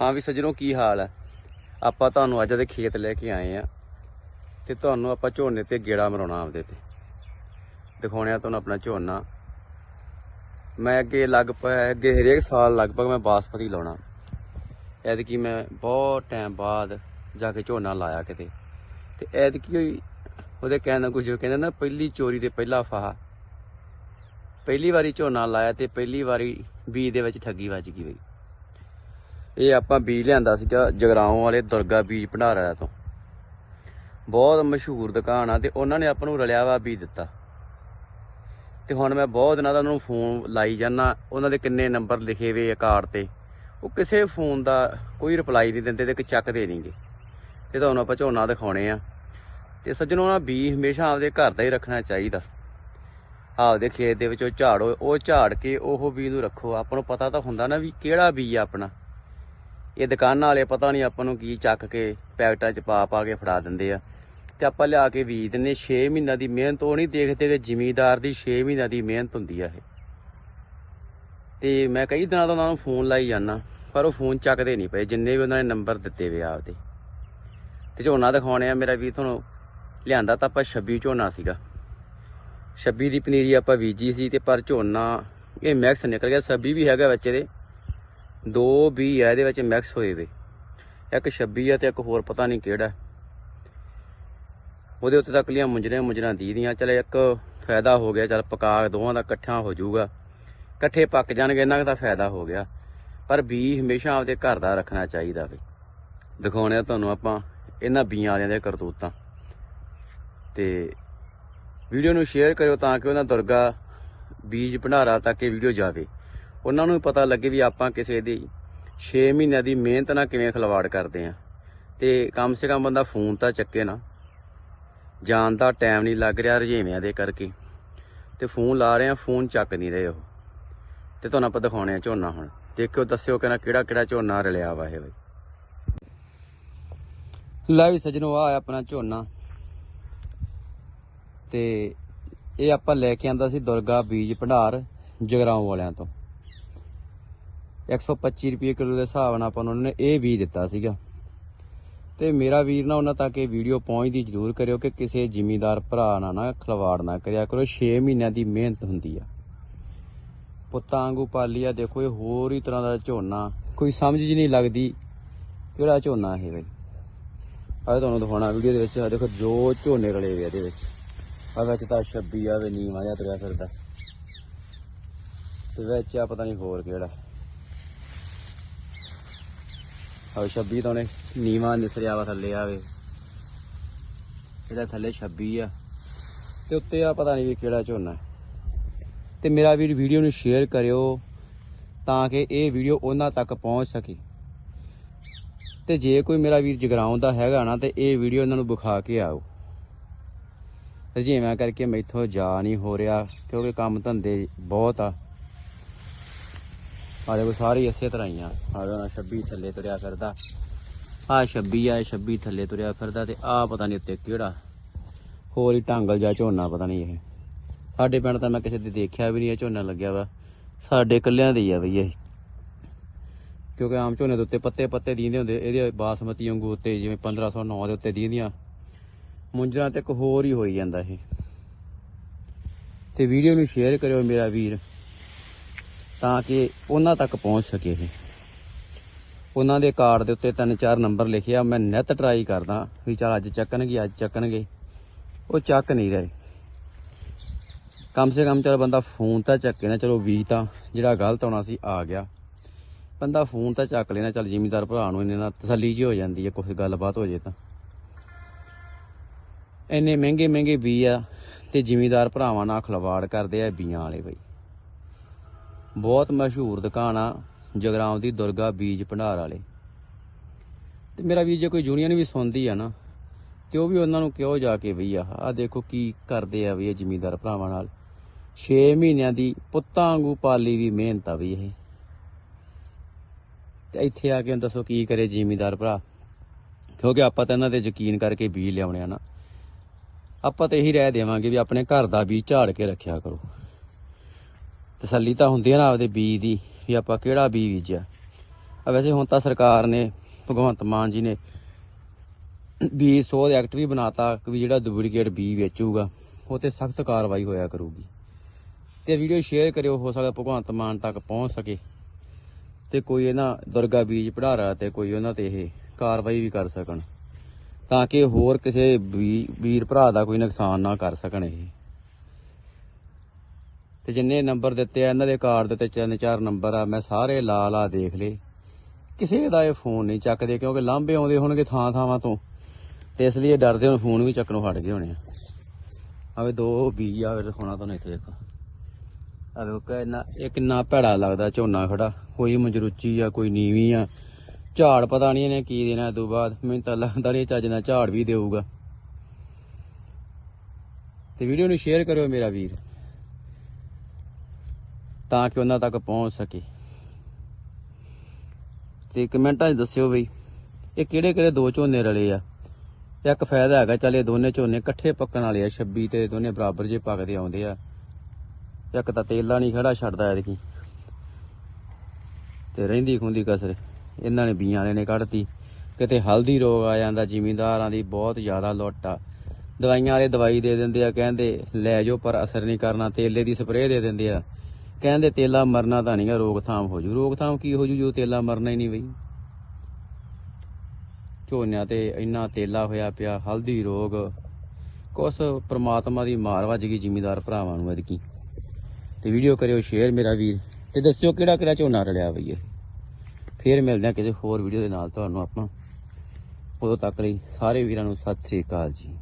ਹਾਂ ਵੀ ਸੱਜਣੋ, ਕੀ ਹਾਲ ਹੈ? ਆਪਾਂ ਤੁਹਾਨੂੰ ਅੱਜ ਦੇ ਖੇਤ ਲੈ ਕੇ ਆਏ ਆ ਤੇ ਤੁਹਾਨੂੰ ਆਪਾਂ ਝੋਨੇ ਤੇ ਗੇੜਾ ਮਰਾਉਣਾ ਆਪਦੇ ਤੇ। ਦਿਖਾਉਣਿਆ ਤੁਹਾਨੂੰ ਆਪਣਾ ਝੋਨਾ। ਮੈਂ ਅੱਗੇ ਲਗਭਗ ਅੱਗੇ ਹਰੇਕ ਸਾਲ ਲਗਭਗ ਮੈਂ ਬਾਸਪਤੀ ਲਾਉਣਾ। ਐਤਕੀ ਮੈਂ ਬਹੁਤ ਟਾਈਮ ਬਾਅਦ ਜਾ ਕੇ ਝੋਨਾ ਲਾਇਆ ਕਿਤੇ। ਤੇ ਐਤਕੀ ਹੋਈ ਉਹਦੇ ਕਹਿਣ ਦਾ ਕੁਝ ਕਹਿੰਦੇ ਨਾ, ਪਹਿਲੀ ਚੋਰੀ ਤੇ ਪਹਿਲਾ ਫਾਹਾ। ਪਹਿਲੀ ਵਾਰੀ ਝੋਨਾ ਲਾਇਆ ਤੇ ਪਹਿਲੀ ਵਾਰੀ ਬੀਜ ਦੇ ਵਿੱਚ ਠੱਗੀ ਵੱਜ ਗਈ ਬਈ। ਇਹ ਆਪਾਂ ਬੀਜ ਲਿਆਂਦਾ ਸੀਗਾ ਜਗਰਾਉਂ ਵਾਲੇ ਦੁਰਗਾ ਬੀਜ ਭੰਡਾਰਾ ਤੋਂ। ਬਹੁਤ ਮਸ਼ਹੂਰ ਦੁਕਾਨ ਆ ਤੇ ਉਹਨਾਂ ਨੇ ਆਪਾਂ ਨੂੰ ਰਲਿਆ ਵਾ ਬੀਜ ਦਿੱਤਾ। ਤੇ ਹੁਣ ਮੈਂ ਬਹੁਤ ਦਿਨਾਂ ਦਾ ਉਹਨਾਂ ਨੂੰ ਫੋਨ ਲਾਈ ਜਾਂਦਾ, ਉਹਨਾਂ ਦੇ ਕਿੰਨੇ ਨੰਬਰ ਲਿਖੇ ਵੇ ਆ ਕਾਰਡ ਤੇ। ਉਹ ਕਿਸੇ ਫੋਨ ਦਾ ਕੋਈ ਰਿਪਲਾਈ ਨਹੀਂ ਦਿੰਦੇ ਤੇ ਕਿ ਚੱਕਦੇ ਨਹੀਂਗੇ ਤੇ ਤੁਹਾਨੂੰ ਆਪਾਂ ਝੋਨਾ ਦਿਖਾਉਣੇ ਆ। ਤੇ ਸੱਜਣੋ ਨਾ ਬੀ ਹਮੇਸ਼ਾ ਆਪਦੇ ਘਰ ਦਾ ਹੀ ਰੱਖਣਾ ਚਾਹੀਦਾ। ਆਪਦੇ ਖੇਤ ਦੇ ਵਿੱਚ ਉਹ ਝਾੜੋ, ਉਹ ਝਾੜ ਕੇ ਉਹ ਬੀ ਨੂੰ ਰੱਖੋ। ਆਪਾਂ ਨੂੰ ਪਤਾ ਤਾਂ ਹੁੰਦਾ ਨਾ ਵੀ ਕਿਹੜਾ ਬੀ ਆ ਆਪਣਾ। ਇਹ ਦੁਕਾਨਾਂ ਵਾਲੇ ਪਤਾ ਨਹੀਂ ਆਪਾਂ ਨੂੰ ਕੀ ਚੱਕ ਕੇ ਪੈਕਟਾਂ 'ਚ ਪਾ ਪਾ ਕੇ ਫੜਾ ਦਿੰਦੇ ਆ। ਤੇ ਆਪਾਂ ਲਿਆ ਕੇ ਬੀਜ ਦਿੰਨੇ 6 ਮਹੀਨਿਆਂ ਦੀ ਮਿਹਨਤ ਉਹ ਨਹੀਂ ਦੇਖਦੇ ਕਿ ਜ਼ਿਮੀਦਾਰ ਦੀ 6 ਮਹੀਨਿਆਂ ਦੀ ਮਿਹਨਤ ਹੁੰਦੀ ਆ ਇਹ। ਤੇ ਮੈਂ ਕਈ ਦਿਨਾਂ ਤੋਂ ਉਹਨਾਂ ਨੂੰ ਫੋਨ ਲਾਈ ਜਾਂਦਾ, ਪਰ ਉਹ ਫੋਨ ਚੱਕਦੇ ਨਹੀਂ ਪਏ। ਜਿੰਨੇ ਵੀ ਉਹਨਾਂ ਨੇ ਨੰਬਰ ਦਿੱਤੇ ਵੇ ਆਪਦੇ ਤੇ ਝੋਨਾ ਦਿਖਾਉਣੇ ਆ। ਮੇਰਾ ਵੀ ਤੁਹਾਨੂੰ ਲਿਆਂਦਾ ਤਾਂ ਆਪਾਂ 26 ਝੋਨਾ ਸੀਗਾ। 26 ਦੀ ਪਨੀਰੀ ਆਪਾਂ ਬੀਜੀ ਸੀ ਤੇ ਪਰ ਝੋਨਾ ਇਹ ਮੈਕਸ ਨਿਕਲ ਗਿਆ। 26 ਵੀ ਹੈਗਾ ਬੱਚੇ ਦੇ ਦੋ ਵੀ ਆ, ਇਹਦੇ ਵਿੱਚ ਮਿਕਸ ਹੋਏ ਵੇ। ਇੱਕ 26 ਆ ਤੇ ਇੱਕ ਹੋਰ ਪਤਾ ਨਹੀਂ ਕਿਹੜਾ। ਉਹਦੇ ਉੱਤੇ ਤਾਂ ਕਲੀਆਂ ਮੁੰਜਰੇ ਮੁੰਜਰਾਂ ਦੀਦੀਆਂ ਚਲ ਇੱਕ ਫਾਇਦਾ ਹੋ ਗਿਆ, ਚਲ ਪਕਾ ਦੋਵਾਂ ਦਾ ਇਕੱਠਾ ਹੋ ਜਾਊਗਾ। ਇਕੱਠੇ ਪੱਕ ਜਾਣਗੇ, ਇਹਨਾਂ ਦਾ ਫਾਇਦਾ ਹੋ ਗਿਆ। ਪਰ ਬੀ ਹਮੇਸ਼ਾ ਆਪਦੇ ਘਰ ਦਾ ਰੱਖਣਾ ਚਾਹੀਦਾ ਵੇ। ਦਿਖਾਉਣੇ ਤੁਹਾਨੂੰ ਆਪਾਂ ਇਹਨਾਂ ਬੀਆਂ ਵਾਲਿਆਂ ਦੇ ਕਰਤੂਤਾਂ। ਤੇ ਵੀਡੀਓ ਨੂੰ ਸ਼ੇਅਰ ਕਰਿਓ ਤਾਂ ਕਿ ਉਹਨਾਂ ਦੁਰਗਾ ਬੀਜ ਭੰਡਾਰਾ ਤੱਕ ਇਹ ਵੀਡੀਓ ਜਾਵੇ। ਉਹਨਾਂ ਨੂੰ ਵੀ ਪਤਾ ਲੱਗੇ ਵੀ ਆਪਾਂ ਕਿਸੇ ਦੀ 6 ਮਹੀਨਿਆਂ ਦੀ ਮਿਹਨਤ ਨਾਲ ਕਿਵੇਂ ਖਲਵਾੜ ਕਰਦੇ ਆ ਤੇ ਕਮ ਸੇ ਕਮ ਬੰਦਾ ਫੋਨ ਤਾਂ ਚੱਕੇ ਨਾ। ਜਾਣ ਦਾ ਟਾਈਮ ਨਹੀਂ ਲੱਗ ਰਿਹਾ ਰਜੇਵਿਆਂ ਦੇ ਕਰਕੇ। ਤੇ ਫੋਨ ਲਾ ਰਹੇ ਆ ਫੋਨ ਚੱਕ ਨਹੀਂ ਰਹੇ ਉਹ। ਤੇ ਤੁਹਾਨੂੰ ਆਪਾਂ ਦਿਖਾਉਣੇ ਆ ਝੋਨਾ ਹੁਣ। ਦੇਖਿਓ, ਦੱਸਿਓ ਕਿਹੜਾ ਕਿਹੜਾ ਕਿਹੜਾ ਝੋਨਾ ਰਲਿਆ ਵਾ ਇਹ ਬਈ ਲੈ ਵੀ ਸਜਣੋ ਆ ਆਪਣਾ ਝੋਨਾ। ਤੇ ਇਹ ਆਪਾਂ ਲੈ ਕੇ ਆਂਦਾ ਸੀ ਦੁਰਗਾ ਬੀਜ ਭੰਡਾਰ ਜਗਰਾਉਂ ਵਾਲਿਆਂ ਤੋਂ। 125 ਰੁਪਏ ਕਿਲੋ ਦੇ ਹਿਸਾਬ ਨਾਲ ਆਪਾਂ ਨੂੰ ਉਹਨਾਂ ਨੇ ਇਹ ਵੀ ਦਿੱਤਾ ਸੀਗਾ। ਤੇ ਮੇਰਾ ਵੀਰ ਨਾ ਉਹਨਾਂ ਤੱਕ ਇਹ ਵੀਡੀਓ ਪਹੁੰਚਦੀ ਜ਼ਰੂਰ ਕਰਿਓ ਕਿ ਕਿਸੇ ਜ਼ਿਮੀਂਦਾਰ ਭਰਾ ਨਾਲ ਨਾ ਖਲਵਾੜ ਨਾ ਕਰਿਆ ਕਰੋ। 6 ਮਹੀਨਿਆਂ ਦੀ ਮਿਹਨਤ ਹੁੰਦੀ ਆ। ਪੁੱਤਾਂ ਵਾਂਗੂ ਪਾਲੀ ਆ, ਦੇਖੋ ਇਹ ਹੋਰ ਹੀ ਤਰ੍ਹਾਂ ਦਾ ਝੋਨਾ। ਕੋਈ ਸਮਝ ਜੀ ਨਹੀਂ ਲੱਗਦੀ ਕਿਹੜਾ ਝੋਨਾ ਇਹ ਬਈ। ਆ ਤੁਹਾਨੂੰ ਦਿਖਾਉਣਾ ਵੀਡੀਓ ਦੇ ਵਿੱਚ। ਆ ਦੇਖੋ ਜੋ ਝੋਨੇ ਰਲੇ ਵੇ ਇਹਦੇ ਵਿੱਚ। ਆ ਵਿੱਚ ਤਾਂ 26 ਆਵੇ ਨੀਵਾਂ ਜਿਹਾ ਤੁਰਿਆ ਫਿਰਦਾ। ਤੇ ਵਿੱਚ ਆ ਪਤਾ ਨਹੀਂ ਹੋਰ ਕਿਹੜਾ। ਆ 26 ਤੋਂ ਨੇ ਨੀਵਾਂ ਨਿਸਰਿਆ ਵਾ ਥੱਲੇ ਆਵੇ ਇਹਦਾ ਥੱਲੇ 26 ਆ। ਤੇ ਉੱਤੇ ਆ ਪਤਾ ਨਹੀਂ ਵੀ ਕਿਹੜਾ ਝੋਨਾ ਤੇ ਮੇਰਾ ਵੀਰ ਵੀਡੀਓ ਨੂੰ ਸ਼ੇਅਰ ਕਰਿਓ ਤਾਂ ਕਿ ਇਹ ਵੀਡੀਓ ਉਹਨਾਂ ਤੱਕ ਪਹੁੰਚ ਸਕੇ। ਤੇ ਜੇ ਕੋਈ ਮੇਰਾ ਵੀਰ ਜਗਰਾਉਂ ਦਾ ਹੈਗਾ ਨਾ, ਤੇ ਇਹ ਵੀਡੀਓ ਇਹਨਾਂ ਨੂੰ ਵਿਖਾ ਕੇ ਆਓ। ਰਜੇਵਾਂ ਕਰਕੇ ਮੈਥੋਂ ਜਾ ਨਹੀਂ ਹੋ ਰਿਹਾ, ਕਿਉਂਕਿ ਕੰਮ ਧੰਦੇ ਬਹੁਤ ਆ। ਆ ਦੇਖੋ, ਸਾਰੇ ਇਸੇ ਤਰ੍ਹਾਂ ਹੀ ਆ। ਆ ਨਾ 26 ਥੱਲੇ ਤੁਰਿਆ ਫਿਰਦਾ। ਆ 26 ਆ 26 ਥੱਲੇ ਤੁਰਿਆ ਫਿਰਦਾ ਤੇ ਆ ਪਤਾ ਨਹੀਂ ਉੱਤੇ ਕਿਹੜਾ। ਹੋਰ ਹੀ ਟਾਂਗਲ ਜਾਂ ਝੋਨਾ, ਪਤਾ ਨਹੀਂ ਇਹ। ਸਾਡੇ ਪਿੰਡ ਤਾਂ ਮੈਂ ਕਿਸੇ ਦੇ ਦੇਖਿਆ ਵੀ ਨਹੀਂ, ਇਹ ਝੋਨਾ ਲੱਗਿਆ ਵਾ। ਸਾਡੇ ਕੱਲਿਆਂ ਦੇ ਹੀ ਆ ਬਈ ਇਹ। ਕਿਉਂਕਿ ਆਮ ਝੋਨੇ ਦੇ ਉੱਤੇ ਪੱਤੇ ਪੱਤੇ ਦੀਂਦੇ ਹੁੰਦੇ, ਇਹਦੇ ਬਾਸਮਤੀ ਵਾਂਗੂ ਉੱਤੇ, ਜਿਵੇਂ 1509 ਦੇ ਉੱਤੇ ਦੀਂਦੀਆਂ। ਮੁੰਜਰਾ ਤੇ ਇੱਕ ਹੋਰ ਹੀ ਹੋਈ ਜਾਂਦਾ ਇਹ। ਤੇ ਵੀਡੀਓ ਨੂੰ ਸ਼ੇਅਰ ਕਰਿਓ ਮੇਰਾ ਵੀਰ। ਤਾਂ ਕਿ ਉਹਨਾਂ ਤੱਕ ਪਹੁੰਚ ਸਕੇ ਇਹ। ਉਹਨਾਂ ਦੇ ਕਾਰਡ ਦੇ ਉੱਤੇ ਤਿੰਨ ਚਾਰ ਨੰਬਰ ਲਿਖਿਆ। ਮੈਂ ਨਿਤ ਟਰਾਈ ਕਰਦਾ ਵੀ ਚਲ ਅੱਜ ਚੱਕਣਗੇ ਅੱਜ ਚੱਕਣਗੇ। ਉਹ ਚੱਕ ਨਹੀਂ ਰਹੇ। ਕਮ ਸੇ ਕਮ ਚਲ ਬੰਦਾ ਫੋਨ ਤਾਂ ਚੱਕੇ ਨਾ ਚਲੋ ਵੀ ਤਾਂ ਜਿਹੜਾ ਗਲਤ ਹੋਣਾ ਸੀ, ਆ ਗਿਆ। ਬੰਦਾ ਫੋਨ ਤਾਂ ਚੱਕ ਲੈਣਾ। ਚਲ ਜ਼ਿਮੀਦਾਰ ਭਰਾ ਨੂੰ ਇਹਨੇ ਨਾਲ ਤਸੱਲੀ ਜੀ ਹੋ ਜਾਂਦੀ ਹੈ ਕੁਝ ਗੱਲਬਾਤ ਹੋ ਜੇ ਤਾਂ। ਇੰਨੇ ਮਹਿੰਗੇ ਮਹਿੰਗੇ ਵੀ ਆ ਤੇ ਜ਼ਿਮੀਦਾਰ ਭਰਾਵਾਂ ਨਾਲ ਖਲਵਾੜ ਕਰਦੇ ਆ ਬੀਆਂ ਵਾਲੇ ਬਈ। ਬਹੁਤ ਮਸ਼ਹੂਰ ਦੁਕਾਨ ਆ ਜਗਰਾਉਂ ਦੀ ਦੁਰਗਾ ਬੀਜ ਭੰਡਾਰ ਵਾਲੇ। ਤੇ ਮੇਰਾ ਵੀ ਜੇ ਕੋਈ ਯੂਨੀਅਨ ਵੀ ਸੁਣਦੀ ਆ ਨਾ, ਤੇ ਉਹ ਵੀ ਉਹਨਾਂ ਨੂੰ ਕਿਉਂ ਜਾ ਕੇ ਬਈ ਆ ਆ ਦੇਖੋ ਕੀ ਕਰਦੇ ਆ ਵੀ ਇਹ ਜ਼ਿਮੀਦਾਰ ਭਰਾਵਾਂ ਨਾਲ। 6 ਮਹੀਨਿਆਂ ਦੀ ਪੁੱਤਾਂ ਵਾਂਗੂ ਪਾਲੀ ਵੀ ਮਿਹਨਤ ਆ ਵੀ ਇਹ। ਤੇ ਇੱਥੇ ਆ ਕੇ ਦੱਸੋ ਕੀ ਕਰੇ ਜ਼ਿਮੀਦਾਰ ਭਰਾ। ਕਿਉਂਕਿ ਆਪਾਂ ਤਾਂ ਇਹਨਾਂ ਤੇ ਯਕੀਨ ਕਰਕੇ ਬੀਜ ਲਿਆਉਣੇ ਆ ਨਾ। ਆਪਾਂ ਤਾਂ ਇਹੀ ਰਹਿ ਦੇਵਾਂਗੇ ਵੀ ਆਪਣੇ ਘਰ ਦਾ ਬੀਜ ਝਾੜ ਕੇ ਰੱਖਿਆ ਕਰੋ। ਤਸੱਲੀ ਤਾਂ ਹੁੰਦੀ ਹੈ ਨਾ ਆਪਦੇ ਬੀਜ ਦੀ, ਵੀ ਆਪਾਂ ਕਿਹੜਾ ਬੀਜ ਬੀਜਿਆ। ਆ ਵੈਸੇ ਹੁਣ ਤਾਂ ਸਰਕਾਰ ਨੇ, ਭਗਵੰਤ ਮਾਨ ਜੀ ਨੇ ਬੀਜ ਸੋਧ ਐਕਟ ਵੀ ਬਣਾਤਾ ਕਿ ਵੀ ਜਿਹੜਾ ਡੁਪਲੀਕੇਟ ਬੀ ਵੇਚੂਗਾ, ਉਹ ਤੇ ਸਖਤ ਕਾਰਵਾਈ ਹੋਇਆ ਕਰੂਗੀ। ਤੇ ਵੀਡੀਓ ਸ਼ੇਅਰ ਕਰਿਓ, ਹੋ ਸਕਦਾ ਭਗਵੰਤ ਮਾਨ ਤੱਕ ਪਹੁੰਚ ਸਕੇ। ਤੇ ਕੋਈ ਇਹਨਾਂ ਦੁਰਗਾ ਬੀਜ ਪੜਾਰਾ ਤੇ ਕੋਈ ਉਹਨਾਂ ਤੇ ਇਹ ਕਾਰਵਾਈ ਵੀ ਕਰ ਸਕਣ। ਤਾਂ ਕਿ ਹੋਰ ਕਿਸੇ ਵੀ- ਵੀਰ ਭਰਾ ਦਾ ਕੋਈ ਨੁਕਸਾਨ ਨਾ ਕਰ ਸਕਣ ਇਹ। ਤੇ ਜਿੰਨੇ ਨੰਬਰ ਦਿੱਤੇ ਆ, ਇਹਨਾਂ ਦੇ ਕਾਰਡ ਦੇ ਉੱਤੇ ਤਿੰਨ ਚਾਰ ਨੰਬਰ ਆ, ਮੈਂ ਸਾਰੇ ਲਾ ਲਾ ਦੇਖ ਲਏ। ਕਿਸੇ ਦਾ ਇਹ ਫੋਨ ਨਹੀਂ ਚੱਕਦੇ, ਕਿਉਂਕਿ ਲਾਂਭੇ ਆਉਂਦੇ ਹੋਣਗੇ ਥਾਂ ਥਾਵਾਂ ਤੋਂ। ਤੇ ਇਸ ਲਈ ਇਹ ਡਰਦੇ ਹੁਣ ਫੋਨ ਵੀ ਚੱਕਣੋਂ ਹਟ ਗਏ ਹੋਣੇ ਆ। ਆਵੇ ਦੋ ਬੀਜ ਆ ਦਿਖਾਉਣਾ ਤੁਹਾਨੂੰ ਇੱਥੇ ਇੱਕ ਆ ਵੇਖੋ ਕਿੰਨਾ ਇਹ ਕਿੰਨਾ ਭੈੜਾ ਲੱਗਦਾ ਝੋਨਾ ਖੜਾ। ਕੋਈ ਮਜਰੂਚੀ ਆ, ਕੋਈ ਨੀਵੀਂ ਆ। ਝਾੜ ਪਤਾ ਨਹੀਂ ਇਹਨੇ ਕੀ ਦੇਣਾ ਇਹ ਤੋਂ ਬਾਅਦ। ਮੈਨੂੰ ਤਾਂ ਲੱਗਦਾ ਨਹੀਂ ਚੱਜ ਨਾਲ ਝਾੜ ਵੀ ਦੇਊਗਾ। ਤੇ ਵੀਡੀਓ ਨੂੰ ਸ਼ੇਅਰ ਕਰਿਓ ਮੇਰਾ ਵੀਰ। ਤਾਂ ਕਿ ਉਹਨਾਂ ਤੱਕ ਪਹੁੰਚ ਸਕੇ। ਤੇ ਕਮੈਂਟਾਂ 'ਚ ਦੱਸਿਓ ਬਈ, ਇਹ ਕਿਹੜੇ ਕਿਹੜੇ ਦੋ ਝੋਨੇ ਰਲੇ ਆ? ਇੱਕ ਫਾਇਦਾ ਹੈਗਾ, ਚੱਲ ਇਹ ਦੋਨੇ ਝੋਨੇ ਇਕੱਠੇ ਪੱਕਣ ਵਾਲੇ ਆ 26 ਤੇ ਦੋਨੇ ਬਰਾਬਰ ਜੇ ਪੱਕਦੇ ਆਉਂਦੇ ਆ। ਇੱਕ ਤਾਂ ਤੇਲਾ ਨਹੀਂ ਖੜਾ ਛੱਡਦਾ ਐਤਕੀ। ਤੇ ਰਹਿੰਦੀ ਖੁੰਦੀ ਕਸਰ, ਇਹਨਾਂ ਨੇ ਬੀਆਂ ਵਾਲੇ ਨੇ ਕੱਢਤੀ। ਕਿਤੇ ਹਲਦੀ ਰੋਗ ਆ ਜਾਂਦਾ, ਜ਼ਿਮੀਂਦਾਰਾਂ ਦੀ ਬਹੁਤ ਜ਼ਿਆਦਾ ਲੁੱਟ ਆ। ਦਵਾਈਆਂ ਵਾਲੇ ਦਵਾਈ ਦੇ ਦਿੰਦੇ ਆ, ਕਹਿੰਦੇ ਲੈ ਜਾਓ ਪਰ ਅਸਰ ਨਹੀਂ ਕਰਨਾ, ਤੇਲੇ ਦੀ ਸਪਰੇਅ ਦੇ ਦਿੰਦੇ ਆ। ਕਹਿੰਦੇ ਤੇਲਾ ਮਰਨਾ ਤਾਂ ਨਹੀਂਗਾ ਰੋਕਥਾਮ ਹੋ ਜੂ। ਰੋਕਥਾਮ ਕੀ ਹੋ ਜੂ ਜੋ ਤੇਲਾ ਮਰਨਾ ਹੀ ਨਹੀਂ ਬਈ? ਝੋਨਿਆਂ ਤੇ ਇੰਨਾ ਤੇਲਾ ਹੋਇਆ ਪਿਆ, ਹਲਦੀ ਰੋਗ। ਕੁਛ ਪ੍ਰਮਾਤਮਾ ਦੀ ਮਾਰ ਵੱਜ ਗਈ ਜ਼ਿਮੀਦਾਰ ਭਰਾਵਾਂ ਨੂੰ ਐਤਕੀ ਤੇ ਵੀਡੀਓ ਕਰਿਓ ਸ਼ੇਅਰ ਮੇਰਾ ਵੀਰ। ਤੇ ਦੱਸਿਓ ਕਿਹੜਾ ਕਿਹੜਾ ਝੋਨਾ ਰਲਿਆ ਬਈ ਇਹ? ਫੇਰ ਮਿਲਦੇ ਆ ਕਿਸੇ ਹੋਰ ਵੀਡੀਓ ਦੇ ਨਾਲ। ਤੁਹਾਨੂੰ ਆਪਾਂ ਉਦੋਂ ਤੱਕ ਲਈ ਸਾਰੇ ਵੀਰਾਂ ਨੂੰ ਸਤਿ ਸ੍ਰੀ ਅਕਾਲ ਜੀ।